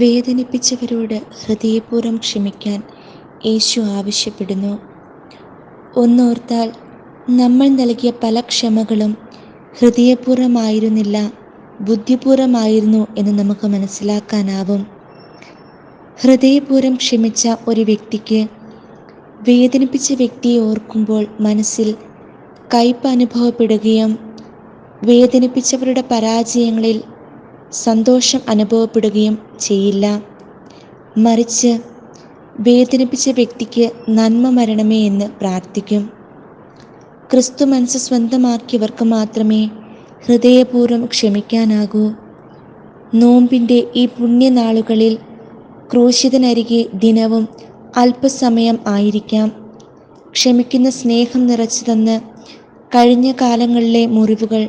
വേദനിപ്പിച്ചവരോട് ഹൃദയപൂർവം ക്ഷമിക്കാൻ യേശു ആവശ്യപ്പെടുന്നു. ഒന്നോർത്താൽ നമ്മൾ നൽകിയ പല ക്ഷമകളും ഹൃദയപൂർവമായിരുന്നില്ല ബുദ്ധിപൂർവമായിരുന്നു എന്ന് നമുക്ക് മനസ്സിലാക്കാനാവും. ഹൃദയപൂർവം ക്ഷമിച്ച ഒരു വ്യക്തിക്ക് വേദനിപ്പിച്ച വ്യക്തിയെ ഓർക്കുമ്പോൾ മനസ്സിൽ കയ്പ് അനുഭവപ്പെടുകയും വേദനിപ്പിച്ചവരുടെ പരാജയങ്ങളിൽ സന്തോഷം അനുഭവപ്പെടുകയും ചെയ്യില്ല. മറിച്ച് വേദനിപ്പിച്ച വ്യക്തിക്ക് നന്മ വരണമേ എന്ന് പ്രാർത്ഥിക്കും. ക്രിസ്തു മനസ്സ് സ്വന്തമാക്കിയവർക്ക് മാത്രമേ ഹൃദയപൂർവം ക്ഷമിക്കാനാകൂ. നോമ്പിന്റെ ഈ പുണ്യനാളുകളിൽ ക്രൂശിതനരികെ ദിനവും അല്പസമയം ആയിരിക്കാം. ക്ഷമിക്കുന്ന സ്നേഹം നിറച്ചു തന്ന് കഴിഞ്ഞ കാലങ്ങളിലെ മുറിവുകൾ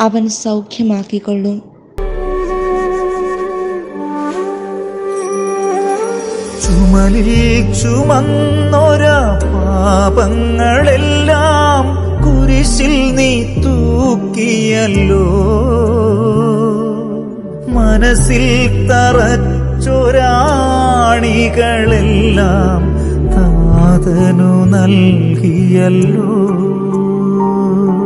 അവൻ സൗഖ്യമാക്കിക്കൊള്ളും. ചുമലിൽ ചുമന്നൊരാ പാപങ്ങളെല്ലാം കുരിശിൽ നീ തൂക്കിയല്ലോ. മനസ്സിൽ തറച്ചൊരാണികളെല്ലാം താതനു നൽകിയല്ലോ.